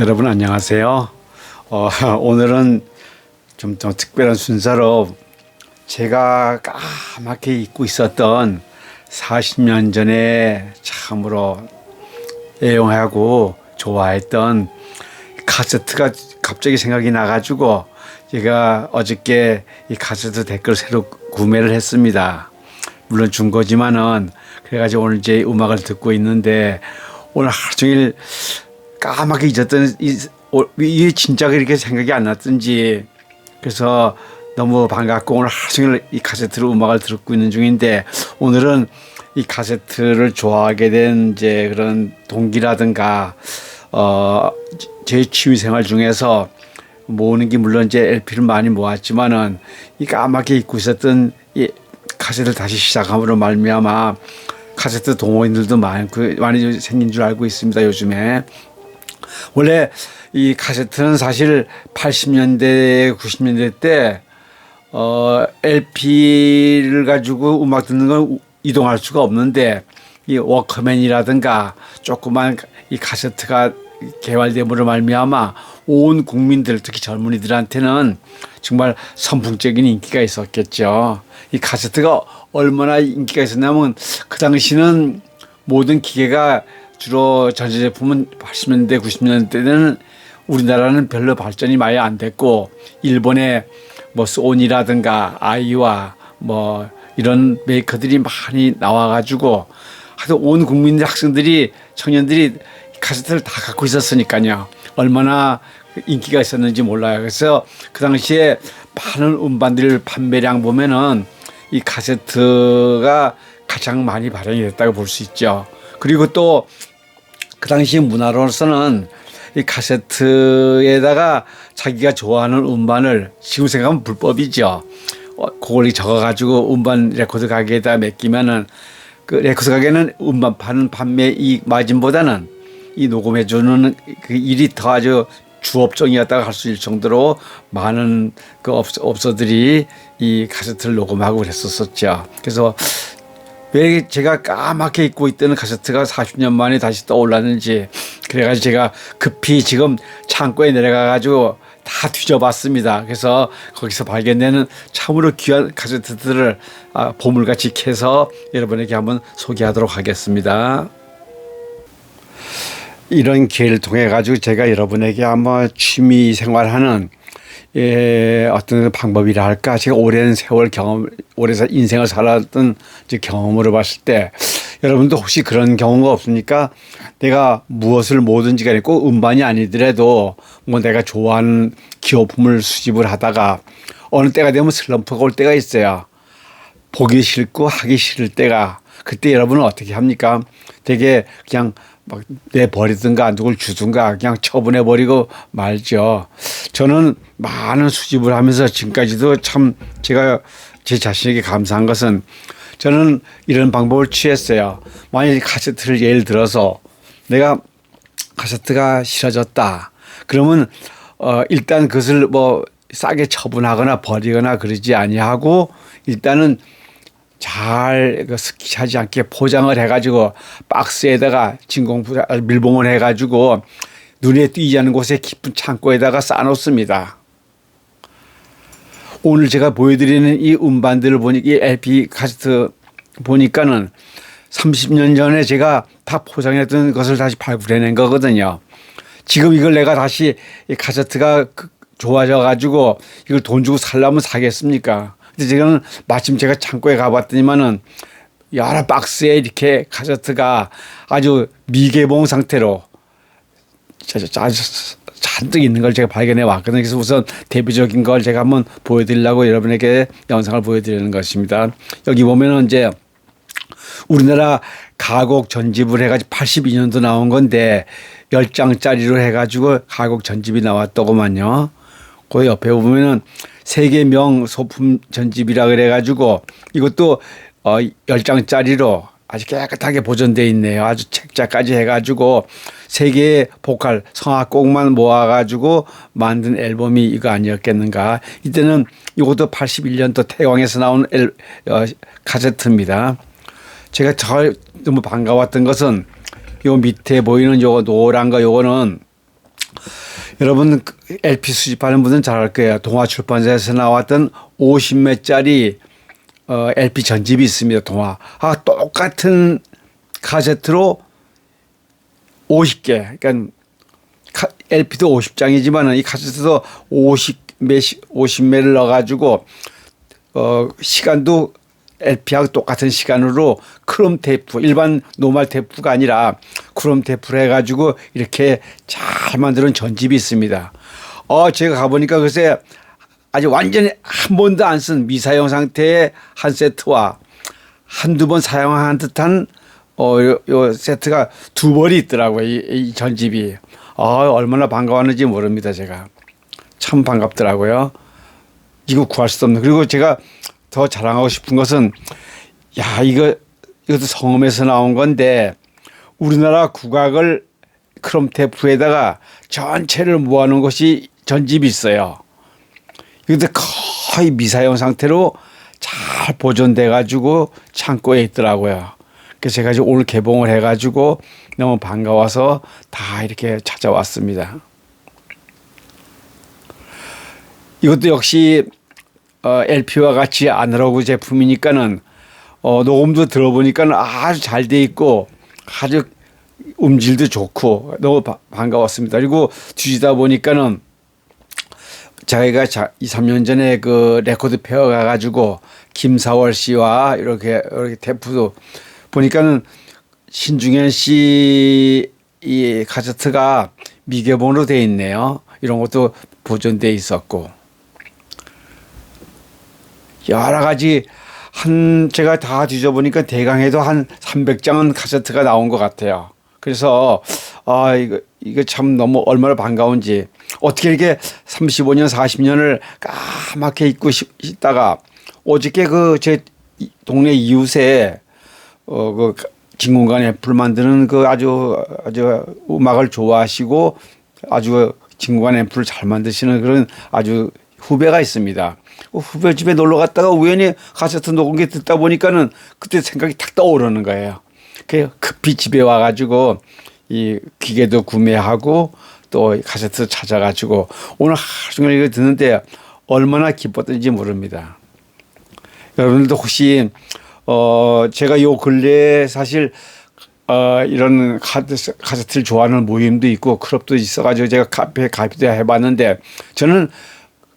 여러분 안녕하세요. 어, 오늘은 좀 더 특별한 순서로 제가 까맣게 잊고 있었던 40년 전에 참으로 애용하고 좋아했던 카세트가 갑자기 생각이 나가지고 제가 어저께 이 카세트 댓글 새로 구매를 했습니다. 물론 중고지만은 그래가지고 오늘 이제 음악을 듣고 있는데 오늘 하루 종일 까맣게 잊었던 이, 어, 이게 진짜 그렇게 생각이 안 났든지. 그래서 너무 반갑고 오늘 하루 종일 이 카세트로 음악을 듣고 있는 중인데 오늘은 이 카세트를 좋아하게 된 이제 그런 동기라든가 어 제 취미 생활 중에서 모으는 게 물론 이제 LP를 많이 모았지만은 이 까맣게 잊고 있었던 이 카세트를 다시 시작함으로 말미암아 카세트 동호인들도 많고 많이 생긴 줄 알고 있습니다 요즘에 원래 이 카세트는 사실 80년대, 90년대 때, 어, LP를 가지고 음악 듣는 건 이동할 수가 없는데, 이 워커맨이라든가 조그만 이 카세트가 개발됨으로 말미암아 온 국민들 특히 젊은이들한테는 정말 선풍적인 인기가 있었겠죠. 이 카세트가 얼마나 인기가 있었냐면 그 당시는 모든 기계가 주로 전자제품은 80년대, 90년대는 우리나라는 별로 발전이 많이 안 됐고 일본의 뭐 소니라든가 아이와 뭐 이런 메이커들이 많이 나와가지고 하여튼 온 국민들 학생들이 청년들이 카세트를 다 갖고 있었으니까요. 얼마나 인기가 있었는지 몰라요. 그래서 그 당시에 많은 음반들 판매량 보면은 이 카세트가 가장 많이 발행이 됐다고 볼 수 있죠. 그리고 또 그 당시 문화로서는 이 카세트에다가 자기가 좋아하는 음반을 지금 생각하면 불법이죠. 어, 그걸 적어가지고 음반 레코드 가게에다 맡기면은 그 레코드 가게는 음반 파는 판매 이 마진보다는 이 녹음해주는 그 일이 더 아주 주업종이었다고 할 수 있을 정도로 많은 그 업소, 업소들이 이 카세트를 녹음하고 그랬었었죠. 그래서 왜 제가 까맣게 잊고 있던 카세트가 40년 만에 다시 떠올랐는지 그래가지고 제가 급히 지금 창고에 내려가가지고 다 뒤져봤습니다. 그래서 거기서 발견되는 참으로 귀한 카세트들을 아, 보물같이 캐서 여러분에게 한번 소개하도록 하겠습니다. 이런 기회를 통해 가지고 제가 여러분에게 한번 취미 생활하는 예, 어떤 방법이라 할까 제가 오랜 세월 경험 오래 인생을 살았던 경험으로 봤을 때 여러분도 혹시 그런 경우가 없습니까? 내가 무엇을 뭐든지 간에 꼭 음반이 아니더라도 뭐 내가 좋아하는 기호품을 수집을 하다가 어느 때가 되면 슬럼프가 올 때가 있어요. 보기 싫고 하기 싫을 때가 그때 여러분은 어떻게 합니까? 되게 그냥 막 내버리든가 누굴 주든가 그냥 처분해 버리고 말죠. 저는 많은 수집을 하면서 지금까지도 참 제가 제 자신에게 감사한 것은 저는 이런 방법을 취했어요. 만약에 카세트를 예를 들어서 내가 카세트가 싫어졌다. 그러면 어 일단 그것을 뭐 싸게 처분하거나 버리거나 그러지 아니하고 일단은 잘그 스키하지 않게 포장을 해가지고 박스에다가 진공 밀봉을 해가지고 눈에 띄지 않는 곳에 깊은 창고에다가 쌓아놓습니다. 오늘 제가 보여드리는 이 음반들을 보니 이 LP 카세트 보니까는 30년 전에 제가 다 포장했던 것을 다시 발굴해낸 거거든요. 지금 이걸 내가 다시 이 카세트가 그 좋아져 가지고 이걸 돈 주고 살려면 사겠습니까? 근데 지금 마침 제가 창고에 가봤더니만은 여러 박스에 이렇게 카세트가 아주 미개봉 상태로 아주 잔뜩 있는 걸 제가 발견해 왔거든요. 그래서 우선 대표적인 걸 제가 한번 보여드리려고 여러분에게 영상을 보여드리는 것입니다. 여기 보면은 이제 우리나라 가곡 전집을 해가지고 82년도 나온 건데 10장짜리로 해가지고 가곡 전집이 나왔더구만요. 그 옆에 보면은 세계 명 소품 전집이라 그래가지고 이것도 어 10장짜리로 아주 깨끗하게 보존돼 있네요. 아주 책자까지 해가지고 세계의 보컬 성악곡만 모아가지고 만든 앨범이 이거 아니었겠는가. 이때는 이것도 81년도 태광에서 나온 엘, 어, 카세트입니다. 제가 저 너무 반가웠던 것은 요 밑에 보이는 요거 노란 거 요거는 여러분 그 LP 수집하는 분들은 잘 알 거예요. 동화 출판사에서 나왔던 50매짜리 어, LP 전집이 있습니다. 동화. 아 똑같은 카세트로 50개. 그러니까 카, LP도 50장이지만 이 카세트도 50 몇십 50매를 넣어 가지고 어 시간도 LP하고 똑같은 시간으로 크롬 테이프 일반 노말 테이프가 아니라 크롬 테이프를 해가지고 이렇게 잘 만드는 전집이 있습니다. 어 제가 가보니까 글쎄 아주 완전히 한 번도 안 쓴 미사용 상태의 한 세트와 한두 번 사용한 듯한 어, 요, 요 세트가 두 벌이 있더라고요. 이, 이 전집이. 어, 얼마나 반가웠는지 모릅니다. 제가. 참 반갑더라고요. 이거 구할 수 없는. 그리고 제가 더 자랑하고 싶은 것은 야 이거 이것도 성음에서 나온 건데 우리나라 국악을 크롬 테이프에다가 전체를 모아놓은 것이 전집이 있어요. 이것도 거의 미사용 상태로 잘 보존돼 가지고 창고에 있더라고요. 그래서 제가 오늘 개봉을 해 가지고 너무 반가워서 다 이렇게 찾아왔습니다. 이것도 역시 어, LP와 같이 아날로그 제품이니까는 어, 녹음도 들어보니까 는 아주 잘 돼 있고 아주 음질도 좋고 너무 바, 반가웠습니다. 그리고 뒤지다 보니까는 자기가 자, 2, 3년 전에 그 레코드 페어 가가지고 김사월 씨와 이렇게 이렇게 테프도 보니까는 신중현 씨 이 카세트가 미개봉으로 돼 있네요. 이런 것도 보존돼 있었고 여러 가지 한 제가 다 뒤져보니까 대강에도 한 300장은 카세트가 나온 것 같아요. 그래서 아 이거 이거 참 너무 얼마나 반가운지 어떻게 이렇게 35년 40년을 까맣게 잊고 있다가 어저께 그 제 동네 이웃에 어그 진공관 애플 만드는 그 아주 아주 음악을 좋아하시고 아주 진공관 애플을 잘 만드시는 그런 아주 후배가 있습니다. 그 후배 집에 놀러 갔다가 우연히 카세트 녹음기 듣다 보니까는 그때 생각이 탁 떠오르는 거예요. 그 급히 집에 와가지고 이 기계도 구매하고 또 카세트 찾아가지고 오늘 하루 종일 이거 듣는데 얼마나 기뻤던지 모릅니다. 여러분들도 혹시 어 제가 요 근래에 사실 어 이런 카드 카세트를 좋아하는 모임도 있고 클럽도 있어가지고 제가 카페 가입도 해봤는데 저는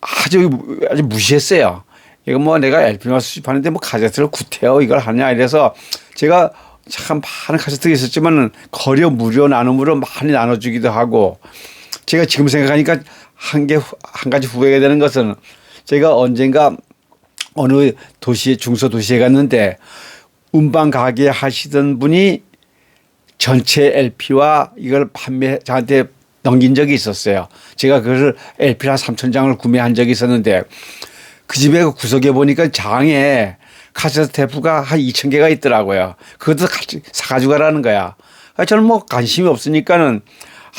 아주 아주 무시했어요. 이거 뭐 내가 LP만 수집하는데 뭐 카세트를 구태여 이걸 하냐 이래서 제가 참 많은 카세트가 있었지만은 거려 무료 나눔으로 많이 나눠주기도 하고 제가 지금 생각하니까 한 개 한 가지 후회가 되는 것은 제가 언젠가 어느 도시에 중소 도시에 갔는데 음반 가게 하시던 분이 전체 LP와 이걸 판매 저한테 넘긴 적이 있었어요. 제가 그것을 LP를 한 3천 장을 구매한 적이 있었는데 그 집에 그 구석에 보니까 장에 카세트 테이프가 한 2천 개가 있더라고요. 그것도 같이 사가지고 가라는 거야. 저는 뭐 관심이 없으니까는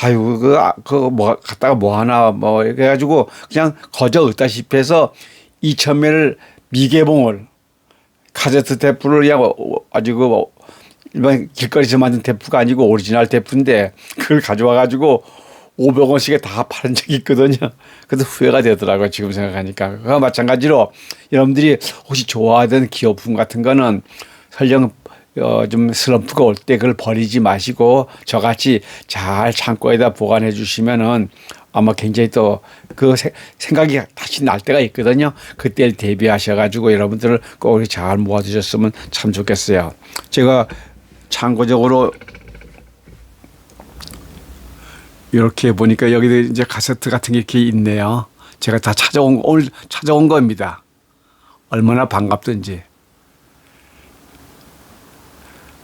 아유, 그, 그, 뭐, 갖다가 뭐 하나, 뭐, 해가지고 그냥 거저 얻다시피 해서 2천 매를 미개봉을 카세트 테이프를 그냥 아주 그 일반 길거리에서 만든 테이프가 아니고 오리지널 테이프인데 그걸 가져와 가지고 500원씩에 다 파는 적이 있거든요. 그래서 후회가 되더라고요. 지금 생각하니까. 그와 마찬가지로 여러분들이 혹시 좋아하던 기업품 같은 거는 설령 어, 좀 슬럼프가 올 때 그걸 버리지 마시고 저같이 잘 창고에다 보관해 주시면은 아마 굉장히 또 그 생각이 다시 날 때가 있거든요. 그때를 대비하셔가지고 여러분들을 꼭 잘 모아두셨으면 참 좋겠어요. 제가 참고적으로 이렇게 보니까 여기도 이제 카세트 같은 게 이렇게 있네요. 제가 다 찾아온 오늘 찾아온 겁니다. 얼마나 반갑든지.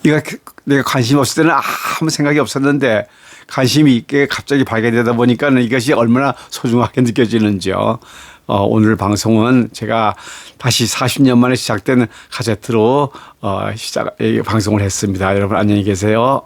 이거 내가 관심 없을 때는 아무 생각이 없었는데 관심이 있게 갑자기 발견되다 보니까는 이것이 얼마나 소중하게 느껴지는지요. 어, 오늘 방송은 제가 다시 40년 만에 시작된 카세트로 어, 시작 방송을 했습니다. 여러분 안녕히 계세요.